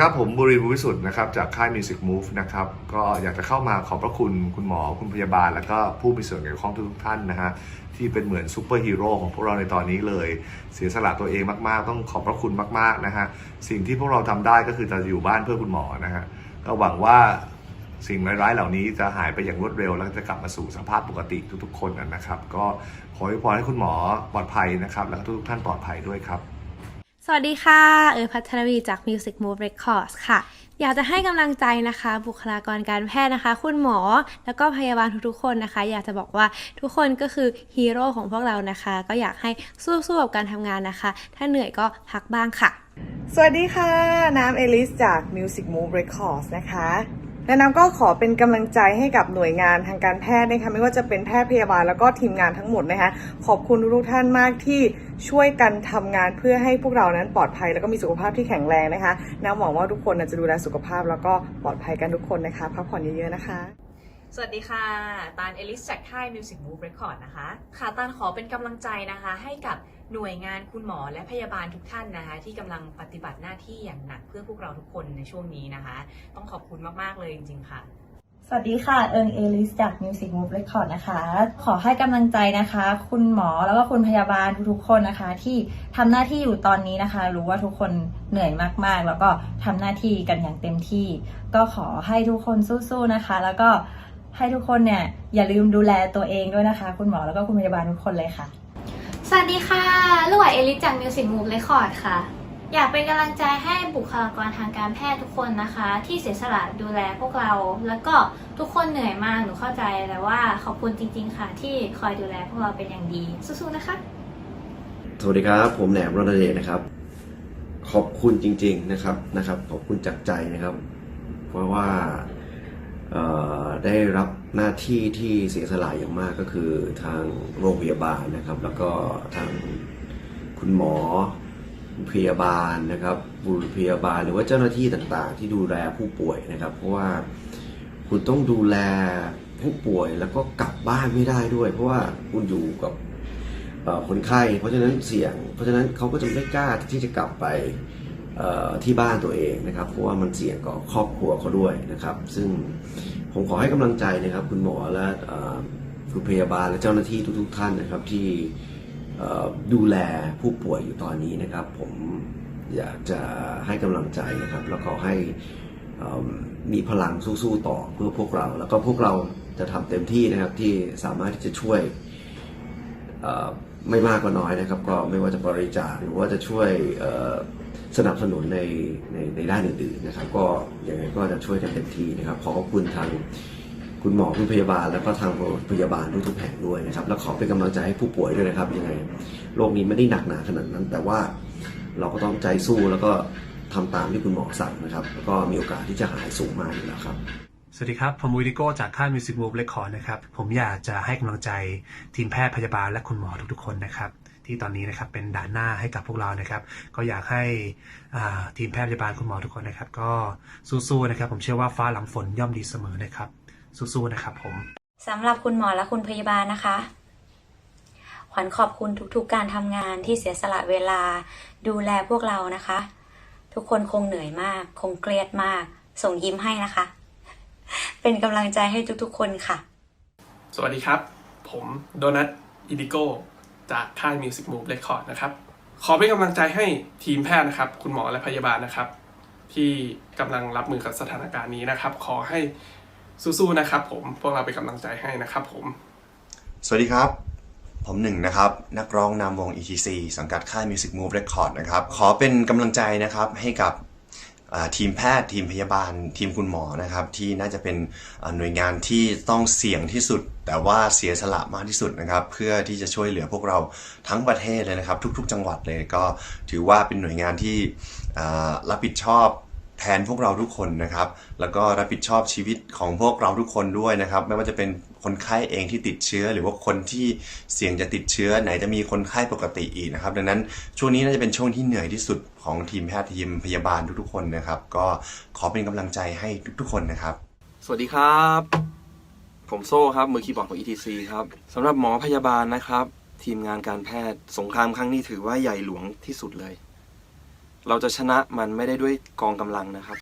ครับผมบุรีบุญวิสุทธ์นะครับจากค่าย Music Move นะครับก็อยากจะเข้ามาขอบพระคุณคุณหมอคุณพยาบาล แล้วก็ผู้มีส่วนเกี่ยวข้องทุกท่านนะฮะที่เป็นเหมือนซูเปอร์ฮีโร่ของพวกเราในตอนนี้เลย เสียสละตัวเองมาก ๆ ต้องขอบพระคุณมาก ๆ นะฮะสิ่งที่พวกเราทำได้ก็คือจะอยู่บ้านเพื่อคุณหมอนะฮะก็หวังว่าสิ่งร้ายๆเหล่านี้จะหายไปอย่างรวดเร็ว แล้วจะกลับมาสู่สภาพปกติทุก ๆ คนนะครับ ก็ขอให้พรให้คุณหมอปลอดภัยนะครับ แล้วก็ทุกท่านปลอดภัยด้วยครับ สวัสดีค่ะ เออพัทรวีจาก Music Move Records ค่ะ อยากจะให้กำลังใจนะคะ บุคลากรการแพทย์นะคะ คุณหมอแล้วก็พยาบาลทุกๆคนนะคะ อยากจะบอกว่าทุกคนก็คือฮีโร่ของพวกเรานะคะ ก็อยากให้สู้ๆกับการทำงานนะคะ ถ้าเหนื่อยก็พักบ้างค่ะ สวัสดีค่ะ น้ำเอลิสจาก Music Move Records นะคะ และน้ำก็ขอเป็นกำลังใจให้กับหน่วยงานทางการแพทย์นะคะไม่ว่าจะเป็นแพทย์พยาบาลแล้วก็ทีมงานทั้งหมดนะคะขอบคุณทุกท่านมากที่ช่วยกันทำงานเพื่อให้พวกเรานั้นปลอดภัยแล้วก็มีสุขภาพที่แข็งแรงนะคะน้ำหวังว่าทุกคนจะดูแลสุขภาพแล้วก็ปลอดภัยกันทุกคนนะคะพักผ่อนเยอะๆนะคะ สวัสดีค่ะ ตาลเอลิสจากค่าย Music Move Record นะคะ ค่ะตาลขอเป็นกำลังใจนะคะ ให้กับหน่วยงานคุณหมอและพยาบาลทุกท่านนะคะ ที่กำลังปฏิบัติหน้าที่อย่างหนักเพื่อพวกเราทุกคนในช่วงนี้นะคะ ต้องขอบคุณมาก ๆ เลยจริง ๆ ค่ะ สวัสดีค่ะ เอิงเอลิสจาก Music Move Record นะคะ ขอให้กำลังใจนะคะ คุณหมอแล้วก็คุณพยาบาลทุกๆคนนะคะ ที่ทำหน้าที่อยู่ตอนนี้นะคะ รู้ว่าทุกคนเหนื่อยมากๆ แล้วก็ทำหน้าที่กันอย่างเต็มที่ ก็ขอให้ทุกคนสู้ๆนะคะ แล้วก็ ให้ทุกคนเนี่ยอย่าลืมดูแลตัวเองด้วยนะคะ คุณหมอแล้วก็คุณพยาบาลทุกคนเลยค่ะ สวัสดีค่ะลูกหวายเอลิสจาก Music Move Record ค่ะ อยากเป็นกำลังใจให้บุคลากรทางการแพทย์ทุกคนนะคะ ที่เสียสละดูแลพวกเรา แล้วก็ทุกคนเหนื่อยมากหนูเข้าใจแต่ว่าขอบคุณจริง ๆ ค่ะ ที่คอยดูแลพวกเราเป็นอย่างดีสู้ๆนะคะ สวัสดีครับ ผมแหนมรณเดชนะครับ ขอบคุณจริง ๆนะครับนะครับ ขอบคุณจากใจนะครับ เพราะว่าเอ่อ ได้รับหน้าที่ที่เสียสละอย่างมากก็คือทางโรงพยาบาลนะครับ แล้วก็ทางคุณหมอพยาบาลนะครับบุรุษพยาบาลหรือว่าเจ้าหน้าที่ต่างๆ ที่ดูแลผู้ป่วยนะครับ เพราะว่าคุณต้องดูแลผู้ป่วยแล้วก็กลับบ้านไม่ได้ด้วย เพราะว่าคุณอยู่กับคนไข้ เพราะฉะนั้นเสี่ยง เพราะฉะนั้นเขาก็จะไม่กล้าที่จะกลับไป ที่บ้านตัวเองนะครับเพราะว่ามันเสี่ยงกับครอบครัวเขาด้วยนะครับ ซึ่งผมขอให้กำลังใจนะครับ คุณหมอและคุณพยาบาลและเจ้าหน้าที่ทุก ๆ ท่านนะครับที่ดูแลผู้ป่วยอยู่ตอนนี้นะครับ ผมอยากจะให้กำลังใจนะครับ แล้วก็ให้มีพลังสู้ๆต่อเพื่อพวกเรา แล้วก็พวกเราจะทำเต็มที่นะครับที่สามารถที่จะช่วย ไม่มากก็น้อยนะครับ ก็ไม่ว่าจะบริจาคหรือว่าจะช่วยสนับสนุนในในในด้านอื่นๆนะครับ ก็ยังไงก็จะช่วยกันเต็มที่นะครับ ขอขอบคุณทางคุณหมอคุณพยาบาล แล้วก็ทางโรงพยาบาลทุกๆแห่งด้วยนะครับ แล้วขอเป็นกำลังใจให้ผู้ป่วยด้วยนะครับยังไงโรคนี้ไม่ได้หนักหนาขนาดนั้น แต่ว่าเราก็ต้องใจสู้แล้วก็ทำตามที่คุณหมอสั่งนะครับ แล้วก็มีโอกาสที่จะหายสูงมากอยู่แล้วครับ สวัสดีครับ ผมวิดิโก้จากค่าย Music Move Record นะครับ ผมอยากจะให้กำลังใจทีมแพทย์พยาบาลและคุณหมอทุกๆคนนะครับ ที่ตอนนี้นะครับเป็นด่านหน้าให้กับพวกเรานะครับ ก็อยากให้ทีมแพทย์พยาบาลคุณหมอทุกคนนะครับ ก็สู้ๆนะครับ ผมเชื่อว่าฟ้าหลังฝนย่อมดีเสมอนะครับ สู้ๆนะครับผมสำหรับคุณหมอและคุณพยาบาลนะคะขวัญขอบคุณทุกๆ การทำงานที่เสียสละเวลา ดูแลพวกเรานะคะ ทุกคนคงเหนื่อยมาก คงเครียดมาก ส่งยิ้มให้นะคะ เป็นกำลังใจให้ทุกๆคนค่ะ สวัสดีครับ ผมโดนัทอิดิโกจากค่าย Music Move Record นะครับ ขอเป็นกำลังใจให้ทีมแพทย์นะครับ คุณหมอและพยาบาลนะครับ ที่กำลังรับมือกับสถานการณ์นี้นะครับ ขอให้สู้ๆนะครับ ผมพวกเราเป็นกำลังใจให้นะครับ ผม สวัสดีครับ ผมหนึ่งนะครับ นักร้องนำวง ETC สังกัดค่าย Music Move Record นะครับ ขอเป็นกำลังใจนะครับให้กับอ่า ทีมแพทย์ทีมพยาบาลทีมคุณหมอนะครับ ที่น่าจะเป็นหน่วยงานที่ต้องเสี่ยงที่สุด แต่ว่าเสียสละมากที่สุดนะครับ เพื่อที่จะช่วยเหลือพวกเราทั้งประเทศเลยนะครับ ทุก ๆ จังหวัดเลยก็ถือว่าเป็นหน่วยงานที่รับผิดชอบ แทนพวกเราทุกคนนะครับ แล้วก็รับผิดชอบชีวิตของพวกเราทุกคนด้วยนะครับ ไม่ว่าจะเป็นคนไข้เองที่ติดเชื้อ หรือว่าคนที่เสี่ยงจะติดเชื้อ ไหนจะมีคนไข้ปกติอีกนะครับ ดังนั้นช่วงนี้น่าจะเป็นช่วงที่เหนื่อยที่สุดของทีมแพทย์ทีมพยาบาลทุกๆคนนะครับ ก็ขอเป็นกำลังใจให้ทุกๆคนนะครับ สวัสดีครับ ผมโซ่ครับมือคีย์บอร์ดของ ETC ครับสำหรับหมอพยาบาลนะครับ ทีมงานการแพทย์สงครามครั้งนี้ถือว่าใหญ่หลวงที่สุดเลย เราจะชนะมันไม่ได้ด้วยกองกำลังนะครับ